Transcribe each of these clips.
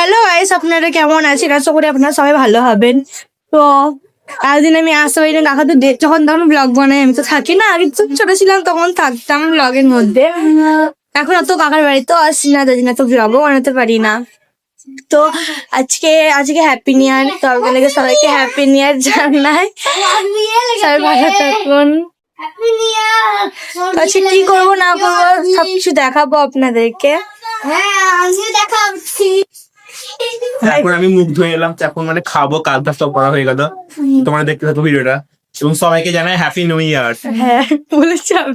Hello guys আপনারা কেমন আছেন? আশা করি আপনারা সবাই ভালো হবেন। তো, একদিন আমি আসতে পারি না কাকা তো যখন তখন ব্লগ বানাই, আমি তো থাকি না আগে তো ছোট ছিলাম, তখন থাকতাম ব্লগের মধ্যে। এখন অত কাকার বাড়িতেও আসি না, তাই জন্য তো ব্লগও বানাতে পারি না। তো, আজকে আজকে হ্যাপি নিউ ইয়ার তো আপনাদেরকে সবাইকে হ্যাপি নিউ ইয়ার জানাই। সবাই ভালো থাকুন। আজকে কি করব না করব, সবকিছু দেখাবো আপনাদেরকে। এখন আমি মুখ ধুয়ে এলাম এখন মানে খাব কাজটা সব করা হয়ে গেল। তোমরা দেখতে থাকো ভিডিওটা। এবং সবাইকে জানাই হ্যাপি নিউ ইয়ার হ্যাঁ বলেছিলাম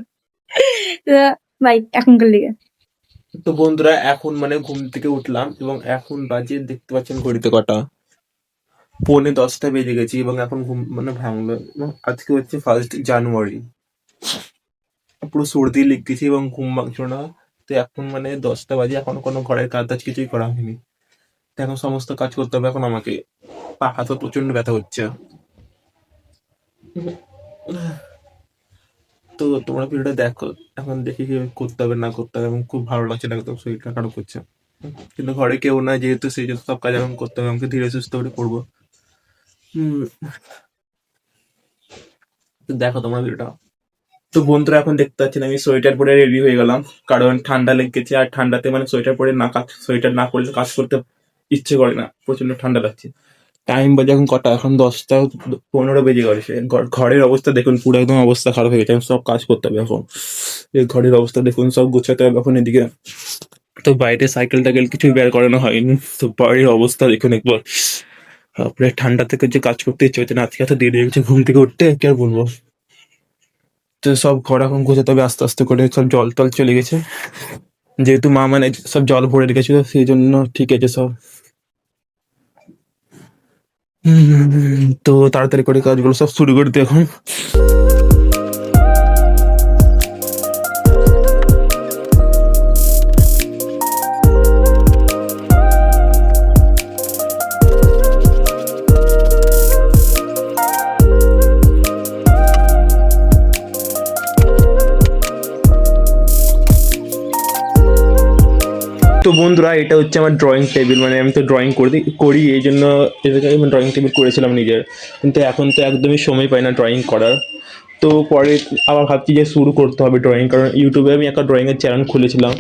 এখনকার লিগে তো বন্ধুরা এখন মানে ঘুম থেকে উঠলাম এবং এখন বাজে দেখতে পাচ্ছেন ঘড়িতে কটা। পৌনে দশটা বেজে গেছি এবং এখন ঘুম মানে ভাঙলো এবং আজকে হচ্ছে ফার্স্ট জানুয়ারি পুরো সর্দি লেগেছে এবং ঘুম ভাঙছিল না। তো এখন মানে দশটা বাজে এখন কোনো ঘরের কাজ টাজ কিছুই করা হয়নি। এখন সমস্ত কাজ করতে হবে। এখন আমাকে পা, হাতে প্রচণ্ড ব্যথা হচ্ছে। তো তোমরা ভিডিওটা দেখো, এখন দেখি কি করতে হবে, না করতে হবে। এবং খুব ভালো লাগছে না একদম শরীরটা খারাপ করছে। কিন্তু ঘরে কেউ না যেহেতু সেই জন্য সব কাজ এখন করতে হবে। আমাকে ধীরে সুস্থ করে করব। দেখো তোমরা ভিডিওটা। তো বন্ধুরা, এখন দেখতে পাচ্ছেন আমি সোয়েটার পরে রেডি হয়ে গেলাম। কারণ ঠান্ডা লেগেছে আর ঠান্ডাতে মানে সোয়েটার পরে না কাজ, সোয়েটার না করলে কাজ করতে ইচ্ছে করে না প্রচণ্ড ঠান্ডা লাগছে। টাইম বাজে এখন কটা, এখন দশটা, পনেরো বেজে গেছে ঘর- ঘরের অবস্থা দেখুন, পুরো একদম অবস্থা খারাপ হয়ে গেছে। সব কাজ করতে হবে এখন। ঘরের অবস্থা দেখুন, সব গুছাতে হবে এখন এদিকে। তো বাইরে সাইকেল টাইকেল কিছুই বের করানো হয়নি। তো বাড়ির অবস্থা দেখুন একবার। তারপরে ঠান্ডা থেকে যে কাজ করতে ইচ্ছে হচ্ছে না, আজকে এত দেরি হয়ে গেছে ঘুম থেকে উঠতে, কি আর বলব? তো সব ঘর এখন গোছাতে হবে, আস্তে আস্তে করে সব জল টল চলে গেছে। যেহেতু মা মানে সব জল ভরে রেখেছিল, সেই জন্য ঠিক আছে সব। তো তাড়াতাড়ি করে কাজগুলো সব শুরু করতে এখন। বন্ধুরা, এটা হচ্ছে আমার ড্রয়িং টেবিল মানে আমি তো ড্রয়িং করি করি, এই জন্য এটাকে আমি ড্রয়িং টেবিল করেছিলাম নিজের। কিন্তু এখন তো একদমই সময় পাই না ড্রয়িং করার। তো পরে আবার ভাবছি যে শুরু করতে হবে ড্রয়িং কারণ ইউটিউবে আমি একটা ড্রয়িংয়ের চ্যানেল খুলেছিলাম।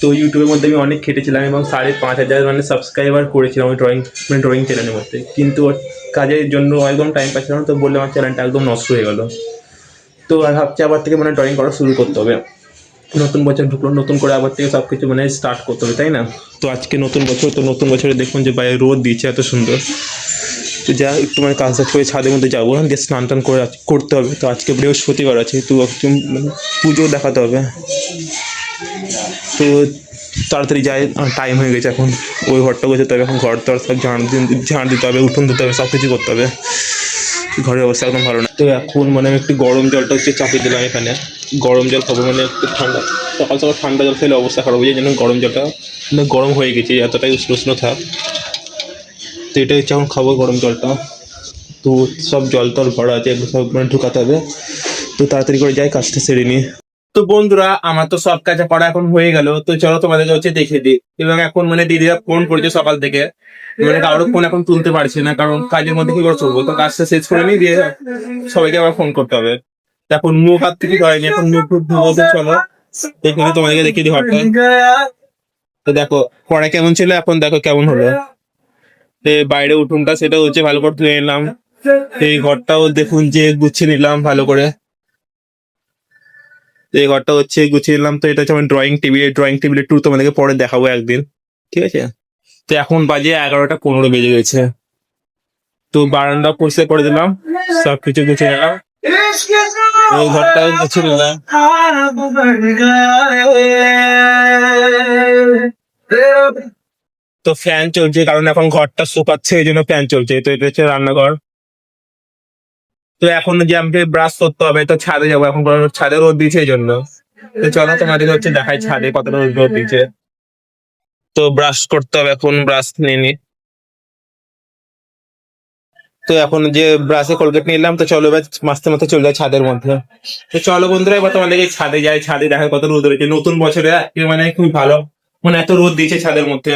তো ইউটিউবের মধ্যে আমি অনেক খেটেছিলাম এবং সাড়ে পাঁচ হাজার মানে সাবস্ক্রাইবার করেছিলাম ওই ড্রয়িং মানে ড্রয়িং চ্যানেলের মধ্যে। কিন্তু কাজের জন্য একদম টাইম পাচ্ছিলাম তো বললে আমার চ্যানেলটা একদম নষ্ট হয়ে গেল। তো আর ভাবছি আবার থেকে মানে ড্রয়িং করা শুরু করতে হবে। নতুন বছর ঢুকলো, নতুন করে আবার থেকে সব কিছু মানে স্টার্ট করতে হবে, তাই না? তো আজকে নতুন বছর, তো নতুন বছরে দেখুন যে বাইরে রোদ দিচ্ছে এত সুন্দর। তো যা, একটু মানে কাজ করে ছাদের মধ্যে যাব না, দিয়ে স্নান টান করে করতে হবে। তো আজকে বৃহস্পতিবার আছে, তো একটু মানে পুজো দেখাতে হবে। তো তাড়াতাড়ি যাই টাইম হয়ে গেছে এখন। ওই ঘরটা গোছাতে হবে, এখন ঘর টর সব ঝাড় দিন- ঝাড় দিতে হবে, উঠোন দিতে হবে সব কিছু করতে হবে। ঘরের অবস্থা একদম ভালো না। তো এখন মানে আমি একটু গরম জলটা হচ্ছে চাপিয়ে দিলাম এখানে। গরম জল খাব মানে একটু ঠান্ডা সকাল সকাল ঠান্ডা জল খেলে অবস্থা খারাপ হয়ে যায়, যেন গরম জলটা মানে গরম হয়ে গেছে, এতটাই উষ্ণ উষ্ণ থাক। তো এটা হচ্ছে এখন খাব গরম জলটা। তো সব জল টল ভরা আছে সব মানে ঢুকাতে হবে। তো তাড়াতাড়ি করে যাই, কাজটা সেরে নিয়ে তো বন্ধুরা, আমার তো সব কাজ করা এখন হয়ে গেল, তো চলো তোমাদেরকে হচ্ছে দেখে দিই। এবং এখন মানে দিদিরা ফোন করেছে সকাল থেকে। মানে কারোর ফোন এখন তুলতে পারছি না, কারণ কাজের মধ্যে কি করে চলবো তো কাজটা শেষ করে নিয়ে দিয়ে সবাইকে আবার ফোন করতে হবে। এখন মুখ হাত থেকে ধরেনি, এখন মুখ ধুবো চলো। দেখুন তোমাদেরকে দেখিয়ে দিই ঘরটা। তো দেখো, পরে কেমন ছিল, এখন দেখো কেমন হলো। বাইরে উঠোনটা সেটা হচ্ছে ভালো করে ধুয়ে নিলাম। এই ঘরটাও দেখুন যে গুছিয়ে নিলাম ভালো করে। এই ঘরটা হচ্ছে গুছিয়ে নিলাম। তো এটা হচ্ছে আমার ড্রয়িং টেবিল ড্রয়িং টেবিলের ট্যুর তোমাদেরকে পরে দেখাবো একদিন। ঠিক আছে? তো এখন বাজে এগারোটা পনেরো বেজে গেছে। তো বারান্দা পরিষ্কার করে দিলাম সব কিছু গুছিয়ে গুছিয়ে নিলাম। তো ফ্যান চলছে, কারণ এখন ঘরটা শুকাচ্ছে, এই জন্য ফ্যান চলছে। তো এটা হচ্ছে রান্নাঘর। তো এখন যে আমাকে ব্রাশ করতে হবে, তো ছাদে যাব। এখন ছাদে রোদ দিচ্ছে এই জন্য। তো চলো তোমাদের হচ্ছে দেখাই ছাদে কতটা রোদ রোদ দিচ্ছে তো ব্রাশ করতে হবে এখন ব্রাশ নিয়ে নি। তো এখন যে ব্রাশে কলগেট নিলাম, তো চলো এবার মাসতে মাসতে চলে যায় ছাদের মধ্যে। তো চলো বন্ধুরা, এবার তোমাদেরকে ছাদে যায় ছাদে দেখা কত রোদ রয়েছে। নতুন বছরে মানে খুবই ভালো। মানে এত রোদ দিয়েছে ছাদের মধ্যে।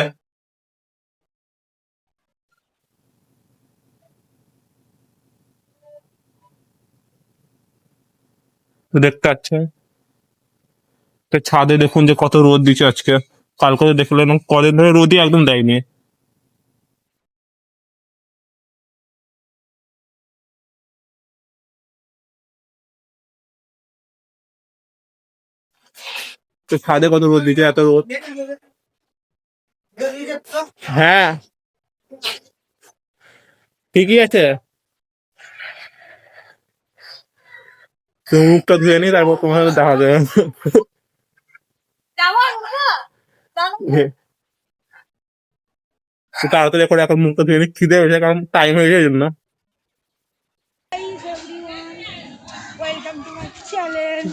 দেখতে পাচ্ছেন? ছাদে দেখুন যে কত রোদ দিচ্ছে আজকে। কালকে তো দেখলেন কদিন ধরে রোদই একদম দেয়নি। ছাদে কত রোদ দিচ্ছে? এত রোদ? হ্যাঁ। ঠিকই আছে? তুমি মুখটা ধুয়ে নি তারপর তোমার দেখা যাবে। তাড়াতাড়ি করে এখন মুখটা ধুয়ে নি খিদে হয়েছে কারণ টাইম হয়ে গেছে না। ওয়েলকাম টু মাই চ্যানেল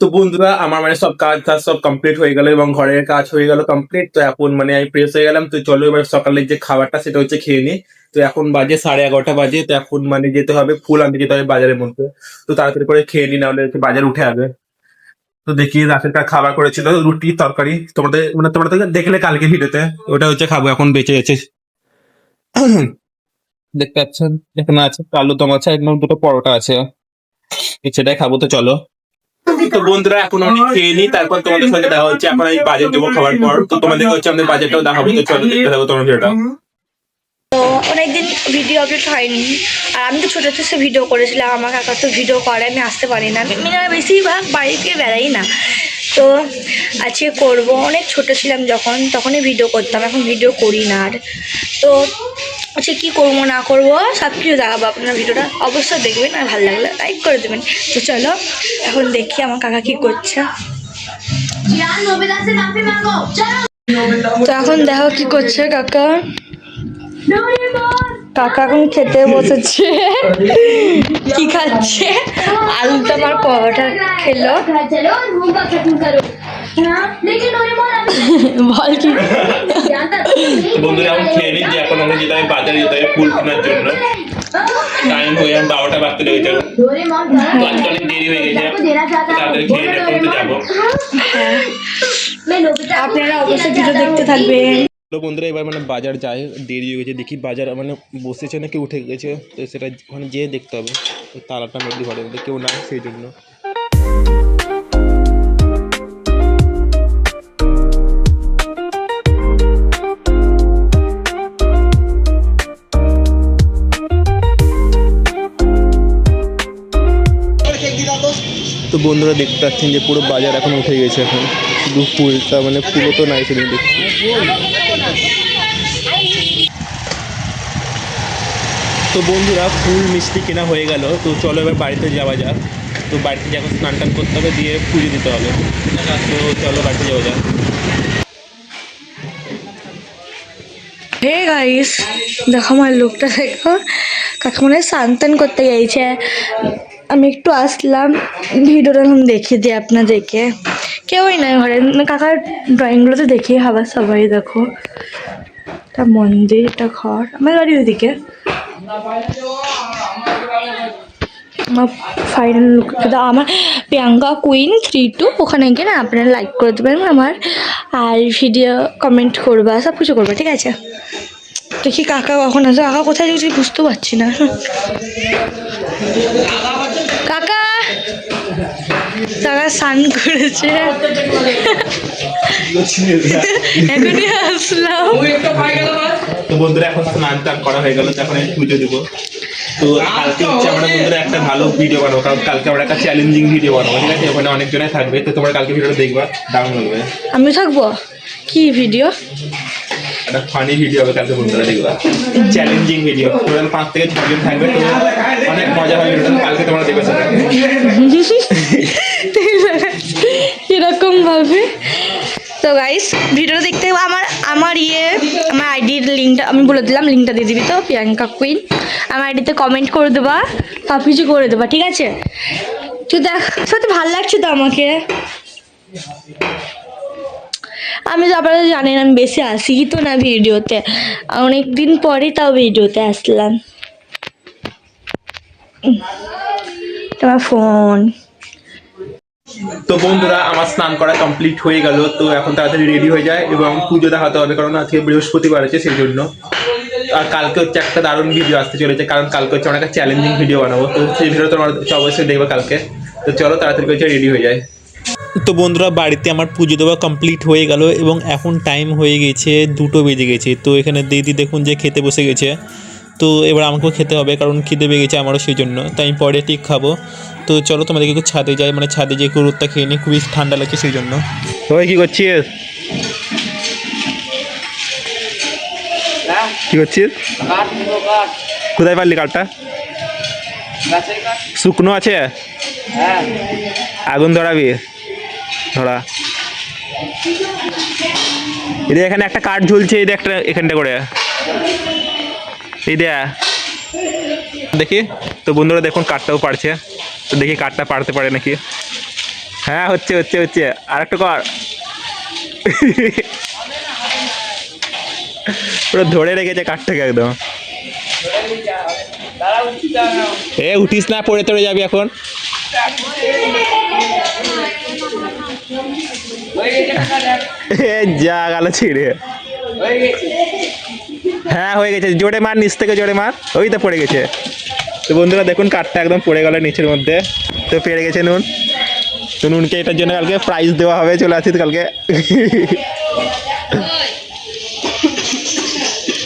তো বন্ধুরা, আমার মানে সব কাজ টাজ সব কমপ্লিট হয়ে গেল এবং ঘরের কাজ হয়ে গেল কমপ্লিট তো এখন মানে আমি ফ্রেশ হয়ে গেলাম। তো চলো এবার সকালের যে খাবারটা, সেটা হচ্ছে খেয়ে নি। তো এখন বাজে সাড়ে এগারোটা বাজে। তো এখন মানে যেতে হবে ফুল আনতে, যেতে হবে বাজারের মধ্যে। তো তাড়াতাড়ি করে খেয়ে নি, নাহলে বাজার উঠে যাবে তো দেখি রাতেরটা খাবার করেছিল, রুটি, তরকারি। তোমাদের মানে তোমরা দেখলে কালকে ভিডিওতে, ওটা হচ্ছে খাব, এখন বেঁচে গেছে। দেখতে পাচ্ছেন, এখানে আছে আলু দম আছে একদম দুটো পরোটা আছে। সেটাই খাব, তো চলো। তো বন্ধুরা এখন আমি খেয়ে নিই তারপর তোমাদের সঙ্গে দেখা হচ্ছে। এখন আমি বাজেট দেবো খাবার পর। তো তোমাদের হচ্ছে আমাদের বাজেটটাও দেখাবো তো চলো দেখতে থাকো তোমার ভিডিওটা। তো অনেকদিন ভিডিও আপলোড হয়নি। আর আমি তো ছোটো থেকে ভিডিও করেছিলাম আমার কাকা তো ভিডিও করে আমি আসতে পারি না। আমি মানে বেশিরভাগ বাড়িতে বেড়াই না। তো আজকে করব। অনেক ছোট ছিলাম যখন তখনই ভিডিও করতাম এখন ভিডিও করি না আর। তো আচ্ছা কী করব, না করব? সব কিছু দেখাবো আপনার ভিডিওটা। অবশ্যই দেখবেন আর ভালো লাগলে লাইক করে দেবেন। তো চলো, এখন দেখি আমার কাকা কী করছে। তো এখন দেখো কি করছে কাকা। কাকা এখন খেতে বসেছে। কি খাচ্ছে? আলু তো আমার পরোটা খেলো। বল কি? বন্ধুরা এখন খেয়ে নিই যে এখন আমরা যেতে হবে বাজারে যেতে হবে ফুল কেনার জন্য। টাইম হয়ে এখন বারোটা বাজতে লেগে যাবে আজকে অনেক দেরি হয়ে গেছে। তাড়াতাড়ি খেয়ে নিয়ে এখন তো যাব। আপনারা অবশ্যই ভিডিও দেখতে থাকবেন। তো বন্ধুরা এবার মানে বাজার যায় দেরি হয়ে গেছে। দেখি বাজার মানে বসেছে নাকি উঠে গেছে। তো সেটা ওখানে যেয়ে দেখতে হবে। তালাটা মধ্যে ঘরের মধ্যে কেউ না সেই জন্য। বন্ধুরা দেখতে পাচ্ছেন যে পুরো বাজার এখন উঠে গেছে এখন। শুধু ফুলটা মানে ফুলও তো নাই সেদিন দেখছি। তো বন্ধুরা, ফুল মিষ্টি কেনা হয়ে গেল। তো চলো এবার বাড়িতে যাওয়া যাক। তো বাড়িতে যখন স্নান টান করতে হবে, দিয়ে পুজো দিতে হবে। তো চলো বাড়িতে যাওয়া যাক। হে গাইস, দেখো আমার লোকটা দেখো। কাকা মনে হয় স্নান করতে গেছে আমি একটু আসলাম, ভিডিওটা এখন দেখিয়ে দিই আপনাদেরকে। কেউই নাই ঘরে। মানে কাকার ড্রয়িংগুলো তো দেখিয়ে হবে সবাই, দেখো। এটা মন্দির, এটা ঘর। আমার বাড়ি ওদিকে আমার ফাইনাল লুক আমার প্রিয়াঙ্কা কুইন থ্রি টু ওখানে গিয়ে না আপনারা লাইক করে দেবেন আমার। আর ভিডিও কমেন্ট করবা সব কিছু করবে, ঠিক আছে? দেখি কাকা কখন আসবে কাকা কোথায় যাচ্ছে বুঝতে পারছি না। কাকা কাকা স্নান করেছে। এখনই আসলাম। তো বন্ধুরা এখন স্নান টান করা হয়ে গেল এখন আমি পুজো দেবো। তো কালকে হচ্ছে আমরা বন্ধুরা একটা ভালো ভিডিও বানাবো কারণ কালকে আমরা একটা চ্যালেঞ্জিং ভিডিও বানাবো ঠিক আছে? ওখানে অনেকজনে থাকবে তো তোমরা কালকে ভিডিওটা দেখবা দারুণ লাগবে আমি থাকব? কি ভিডিও একটা ফানি ভিডিও হবে কালকে বন্ধুরা দেখবা। চ্যালেঞ্জিং ভিডিও টোটাল পাঁচ থেকে ছজন থাকবে তো অনেক মজা হবে কালকে তোমরা দেখবে সেটা এরকম ভাবে তো গাইস ভিডিওটা দেখতে আমার আমার ইয়ে আমার আইডির লিঙ্কটা আমি বলে দিলাম লিঙ্কটা দিয়ে দিবি তো প্রিয়াঙ্কা কুইন আমার আইডিতে কমেন্ট করে দেবা সব কিছু করে দেবা, ঠিক আছে? তুই দেখ, সত্যি ভালো লাগছে তো আমাকে। আমি তো আপনারা জানেন আমি বেশি আসি তো না ভিডিওতে। অনেক দিন পরে তাও ভিডিওতে আসলাম। তোমার ফোন তো বন্ধুরা, আমার স্নান করা কমপ্লিট হয়ে গেল। তো এখন তাড়াতাড়ি রেডি হয়ে যায় এবং পুজো দেখাতে হবে, কারণ আজকে বৃহস্পতিবার আছে সেই জন্য আর কালকে হচ্ছে একটা দারুণ ভিডিও আসতে চলেছে, কারণ কালকে হচ্ছে অনেক চ্যালেঞ্জিং ভিডিও বানাবো। তো সেই ভিডিও তোমার অবশ্যই দেখবে কালকে। তো চলো তাড়াতাড়ি হচ্ছে রেডি হয়ে যায়। তো বন্ধুরা, বাড়িতে আমার পুজো দেওয়া কমপ্লিট হয়ে গেল এবং এখন টাইম হয়ে গেছে, দুটো বেজে গেছে। তো এখানে দিদি দেখুন যে খেতে বসে গেছে। তো এবার আমাকেও খেতে হবে, কারণ খিদে পেয়ে গেছে আমারও সেই জন্য। তাই আমি পরে ঠিক খাব। তো চলো তোমাদেরকে একটু ছাদে যাই মানে ছাদে যে একটু রোদটা খেয়ে নিই, খুবই ঠান্ডা লাগছে সেই জন্য। ওই কি করছিস? কি করছিস? কোথায় পারলি কাঠটা শুকনো আছে? আগুন ধরাবি। ধরা। এদের এখানে একটা কাঠ ঝুলছে দেখ একটা এখানটা করে। এই দেখি, তো বন্ধুরা দেখুন, কাঠটাও পারছে তো দেখি কাঠটা পারতে পারে নাকি? হ্যাঁ হচ্ছে হচ্ছে হচ্ছে। আর একটু কর। পুরো ধরে রেখেছে কাঠটাকে একদম। এ, উঠিস না, পড়ে তড়ে যাবি এখন। যা গেল ছিঁড়ে। হ্যাঁ হয়ে গেছে। জোরে মার, নিচ থেকে জোরে মার। ওই তো পড়ে গেছে। তো বন্ধুরা, দেখুন, কাঠটা একদম পড়ে গেল নিচের মধ্যে। তো পেরে গেছে নুন। তো নুনকে এটার জন্য কালকে প্রাইজ দেওয়া হবে। চলে আসিস কালকে।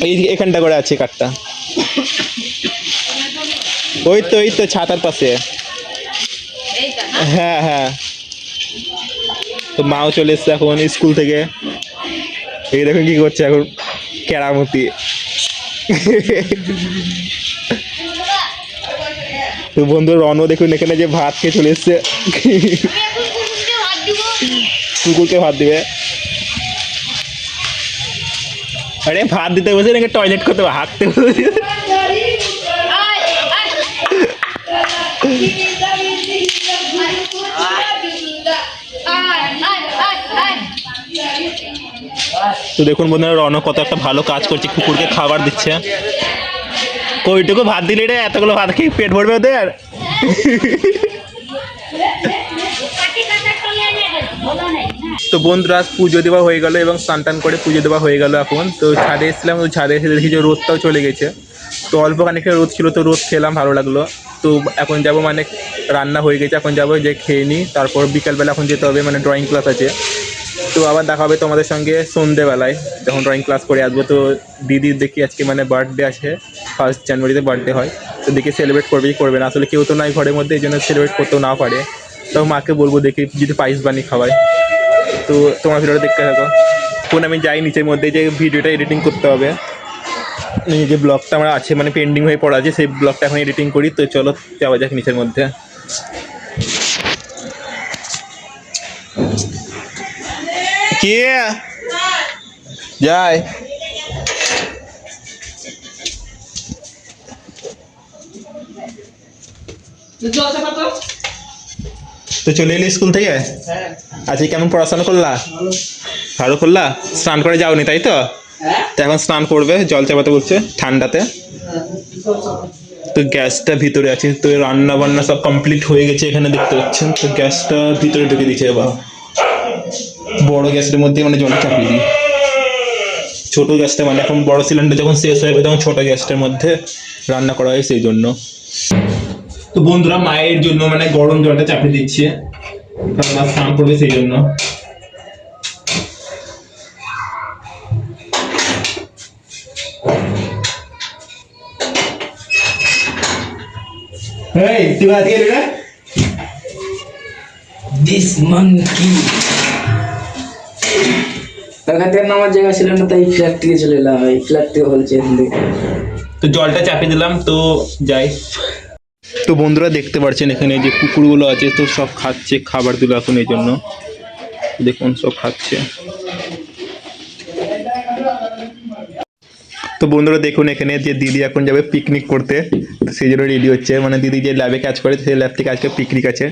এই এখানটা করে আছে কাঠটা। ওই তো ওই তো ছাতার পাশে। হ্যাঁ হ্যাঁ। তো মাও চলে এসছে এখন স্কুল থেকে। এই দেখুন কি করছে এখন, কেরামতি। তো বন্ধু, রনও দেখুন এখানে যে ভাত খেয়ে চলে এসছে। কুকুরকে ভাত দিবে। আরে, ভাত দিতে বসে নাকি টয়লেট করতে হাঁকতে বসে তো দেখুন বন্ধুরা রন কত একটা ভালো কাজ করছে, কুকুরকে খাবার দিচ্ছে। কইটুকু ভাত দিলে রে? এতগুলো ভাত খেয়ে পেট ভরবে ওদের? তো বন্ধুরা পুজো দেওয়া হয়ে গেল এবং স্নান করে পুজো দেওয়া হয়ে গেল এখন। তো ছাদে এসেছিলাম, তো ছাদে এসে দেখি যে রোদটাও চলে গেছে। তো অল্প খানিকটা রোদ ছিল, তো রোদ খেলাম, ভালো লাগল। তো এখন যাব মানে রান্না হয়ে গেছে, এখন যাব যে খেয়ে নিই তারপর বিকালবেলা এখন যেতে হবে মানে ড্রয়িং ক্লাস আছে। তো আবার দেখা হবে তোমাদের সঙ্গে সন্ধেবেলায়। যখন ড্রয়িং ক্লাস করে আসব, তো দিদির দেখি আজকে মানে বার্থডে আছে ফার্স্ট জানুয়ারিতে বার্থডে হয়। তো দেখি সেলিব্রেট করবে কি করবে না। আসলে কেউ তো নাই ঘরের মধ্যে, এই জন্য সেলিব্রেট করতেও না পারে। তো মাকে বলব দেখি, যদি পায়েস বানিয়ে খাওয়ায়। তো তোমার ভিডিওটা দেখতে থাকো। এখন আমি যাই নিচের মধ্যে, যে ভিডিওটা এডিটিং করতে হবে। যে ব্লগটা আমার আছে মানে পেন্ডিং হয়ে পড়া আছে, সেই ব্লগটা এখন এডিটিং করি। তো চলো, যাওয়া যাক নিচের মধ্যে। কে যায় তো চলে এলি স্কুল থেকে? আজকে কেমন পড়াশোনা করলা? ভালো। করলা? স্নান করে যাওনি তাই তো? তো এখন স্নান করবে জল চাপাতে বলছে ঠান্ডাতে। তো গ্যাসটা ভিতরে আছে তো রান্না বান্না সব কমপ্লিট হয়ে গেছে এখানে দেখতে পাচ্ছেন। তো গ্যাসটা ভিতরে ঢুকে দিচ্ছে এবার বড় গ্যাসের মধ্যে মানে জল চাপিয়ে দিই। ছোট গ্যাসটা মানে এখন বড় সিলিন্ডার যখন শেষ হয়ে যাবে তখন ছোট গ্যাসটার মধ্যে রান্না করা হয় সেই জন্য তো বন্ধুরা মায়ের জন্য মানে গরম জলটা চাপিয়ে দিচ্ছে। মা স্নান করবে সেই জন্য এই, তুই আজকে না দিস মাঙ্কি ওখান থেকে নামার জায়গা ছিল না তাই ফ্ল্যাট থেকে চলে এলাম এই ফ্ল্যাট থেকে বলছে এখান থেকে তো জলটা চাপিয়ে দিলাম তো যাই। তো বন্ধুরা দেখতে পাচ্ছেন এখানে যে কুকুরগুলো আছে তো সব খাচ্ছে খাবার দিল এখন এই জন্য। দেখুন সব খাচ্ছে। তো বন্ধুরা দেখুন এখানে যে দিদি এখন যাবে পিকনিক করতে তো সেই জন্য রেডি হচ্ছে। মানে দিদি যে ল্যাবে কাজ করে সেই ল্যাব থেকে আজকে পিকনিক আছে।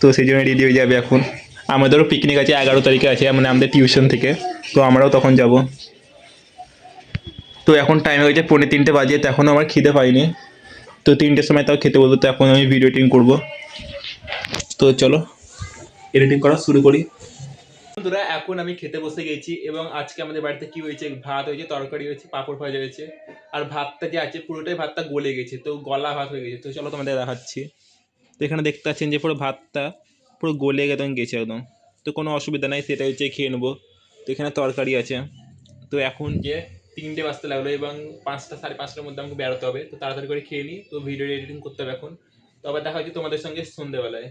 তো সেই জন্য রেডি হয়ে যাবে এখন। আমাদেরও পিকনিক আছে, এগারো তারিখে আছে মানে আমাদের টিউশন থেকে। তো আমরাও তখন যাব। তো এখন টাইম হয়েছে পৌনে তিনটে বাজে, তো এখনও আমার খিদে পাইনি। তো তিনটের সময় তাও খেতে বলব, তো এখন আমি ভিডিও এডিটিং করব। তো চলো এডিটিং করা শুরু করি। বন্ধুরা, এখন আমি খেতে বসে গেছি এবং আজকে আমাদের বাড়িতে কি হয়েছে? ভাত হয়েছে, তরকারি হয়েছে, পাঁপড় ভাজা হয়েছে। আর ভাতটা যে আছে, পুরোটাই ভাতটা গলে গেছে, তো গলা ভাত হয়ে গেছে। তো চলো তোমাদের দেখাচ্ছি। তো এখানে দেখতে পাচ্ছেন যে পুরো ভাতটা পুরো গলে একদম গেছে একদম। তো কোনো অসুবিধা নাই সেটা হচ্ছে খেয়ে নেব। তো এখানে তরকারি আছে। তো এখন যে তিনটে বাজতে লাগল এবং পাঁচটা, সাড়ে পাঁচটার মধ্যে আমাকে বেরোতে হবে। তো তাড়াতাড়ি করে খেয়ে নিই তো ভিডিও এডিটিং করতে হবে এখন। তো আবার দেখা হচ্ছে তোমাদের সঙ্গে সন্ধ্যেবেলায়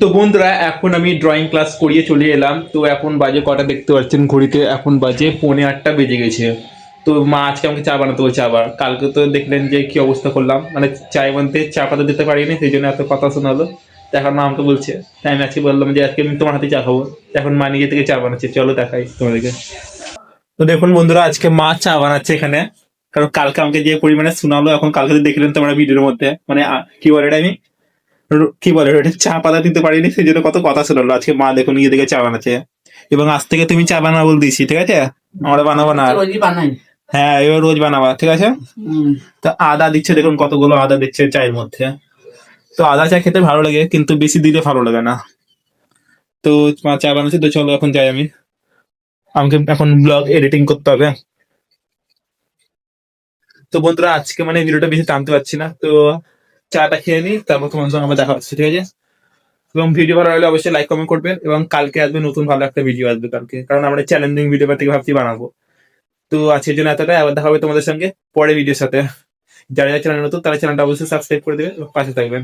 তো বন্ধুরা, এখন আমি ড্রয়িং ক্লাস করিয়ে চলে এলাম। তো এখন বাজে কটা দেখতে পাচ্ছেন ঘড়িতে? এখন বাজে পৌনে আটটা বেজে গেছে। তো মা আজকে আমাকে চা বানাতে বলছে আবার। কালকে তো দেখলেন যে কি অবস্থা করলাম। মানে চায় বানতে চা পাতা দিতে পারিনি, সেই জন্য এত কথা শোনালো। এখন মা আমাকে বলছে। তাই আমি আজকে বললাম যে আজকে আমি তোমার হাতে চা খাব। এখন মা নিজে থেকে চা বানাচ্ছে। চলো দেখাই তোমাদেরকে। তো দেখুন বন্ধুরা আজকে মা চা বানাচ্ছে এখানে। কারণ কালকে আমাকে যে পরিমাণে শোনালো এখন কালকে দেখলেন তোমরা ভিডিওর মধ্যে। মানে কি বলে এটা আমি? কি বলে ওটা? চা পাতা দিতে পারিনি সেই জন্য কত কথা শোনালো। আজকে মা দেখুন নিজে থেকে চা বানাচ্ছে। এবং আজ থেকে তুমি চা বানাবো বলে দিয়েছি ঠিক আছে? আমরা বানাবো না হ্যাঁ এবার রোজ বানাবা ঠিক আছে। তো আদা দিচ্ছে দেখুন কতগুলো আদা দিচ্ছে চায়ের মধ্যে। তো আদা চা খেতে ভালো লাগে, কিন্তু বেশি দিলে ভালো লাগে না। তো মা চা বানাচ্ছে, তো চলো এখন যাই আমি। আমাকে এখন ব্লগ এডিটিং করতে হবে। তো বন্ধুরা, আজকে মানে ভিডিওটা বেশি টানতে পারছি না, তো চাটা খেয়ে নিই, তারপর তোমার সঙ্গে আবার দেখা হচ্ছে, ঠিক আছে? এবং ভিডিও ভালো লাগলে অবশ্যই লাইক কমেন্ট করবেন, এবং কালকে আসবে নতুন ভালো একটা ভিডিও আসবে কালকে, কারণ আমরা চ্যালেঞ্জিং ভিডিও থেকে ভাবছি বানাবো। তো আজকের জন্য এতটাই, আবার দেখা হবে তোমাদের সঙ্গে পরে ভিডিওর সাথে। যারা যারা চ্যানেল নতুন তারা চ্যানেলটা অবশ্যই সাবস্ক্রাইব করে দেবে পাশে থাকবেন।